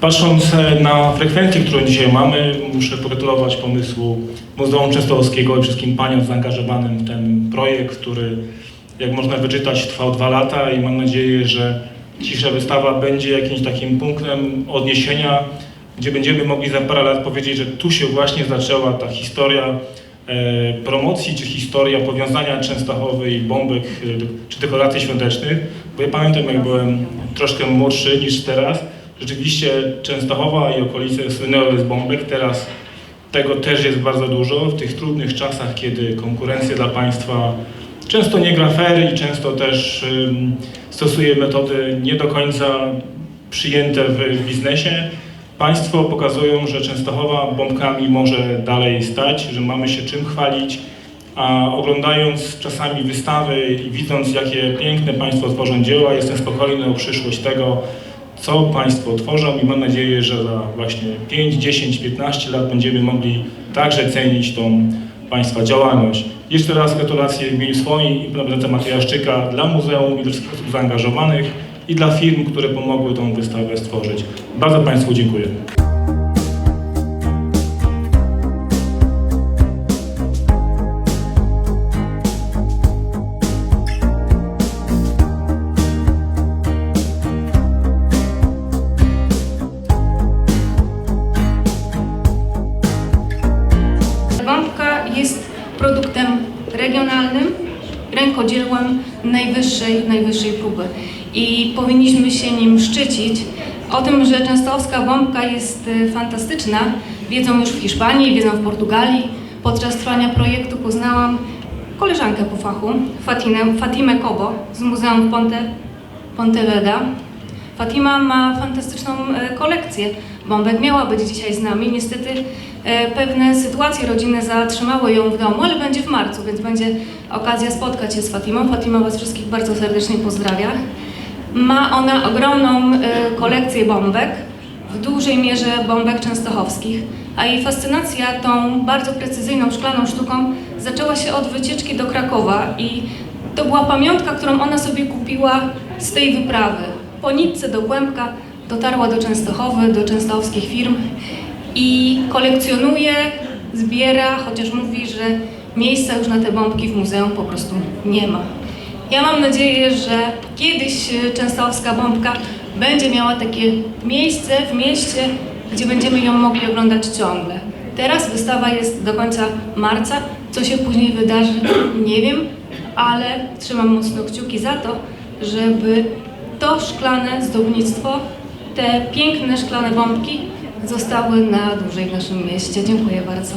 Patrząc e, na frekwencję, którą dzisiaj mamy, muszę pogratulować pomysłu Muzeum Częstochowskiego i wszystkim paniom zaangażowanym w ten projekt, który, jak można wyczytać, trwał dwa lata i mam nadzieję, że dzisiejsza wystawa będzie jakimś takim punktem odniesienia, gdzie będziemy mogli za parę lat powiedzieć, że tu się właśnie zaczęła ta historia e, promocji, czy historia powiązania Częstochowy i bombek, e, czy dekoracji świątecznych. Bo ja pamiętam, jak byłem troszkę młodszy niż teraz, Rzeczywiście Częstochowa i okolice słynęły z bombek. Teraz tego też jest bardzo dużo. W tych trudnych czasach, kiedy konkurencja dla państwa często nie gra fair i często też stosuje metody nie do końca przyjęte w biznesie, państwo pokazują, że Częstochowa bombkami może dalej stać, że mamy się czym chwalić. A oglądając czasami wystawy i widząc, jakie piękne Państwo tworzą dzieła, jestem spokojny o przyszłość tego, co Państwo tworzą i mam nadzieję, że za właśnie 5, 10, 15 lat będziemy mogli także cenić tą Państwa działalność. Jeszcze raz gratulacje w imieniu swoim i prezydenta dla muzeum i dla wszystkich osób zaangażowanych i dla firm, które pomogły tą wystawę stworzyć. Bardzo Państwu dziękuję. Najwyższej, najwyższej próby i powinniśmy się nim szczycić. O tym, że częstochowska bombka jest y, fantastyczna, wiedzą już w Hiszpanii, wiedzą w Portugalii. Podczas trwania projektu poznałam koleżankę po fachu, Fatinę, Fatimę Kobo z Muzeum Ponte, Pontevedra. Fatima ma fantastyczną e, kolekcję bombek. Miała być dzisiaj z nami. Niestety e, pewne sytuacje rodzinne zatrzymały ją w domu, ale będzie w marcu, więc będzie okazja spotkać się z Fatimą. Fatima Was wszystkich bardzo serdecznie pozdrawia. Ma ona ogromną e, kolekcję bombek, w dużej mierze bombek częstochowskich, a jej fascynacja tą bardzo precyzyjną szklaną sztuką zaczęła się od wycieczki do Krakowa i to była pamiątka, którą ona sobie kupiła z tej wyprawy. Po nitce do Kłębka dotarła do Częstochowy, do częstochowskich firm i kolekcjonuje, zbiera, chociaż mówi, że miejsca już na te bombki w muzeum po prostu nie ma. Ja mam nadzieję, że kiedyś e, częstochowska bombka będzie miała takie miejsce w mieście, gdzie będziemy ją mogli oglądać ciągle. Teraz wystawa jest do końca marca. Co się później wydarzy, nie wiem, ale trzymam mocno kciuki za to, żeby to szklane zdobnictwo, te piękne szklane bombki zostały na dłużej w naszym mieście. Dziękuję bardzo.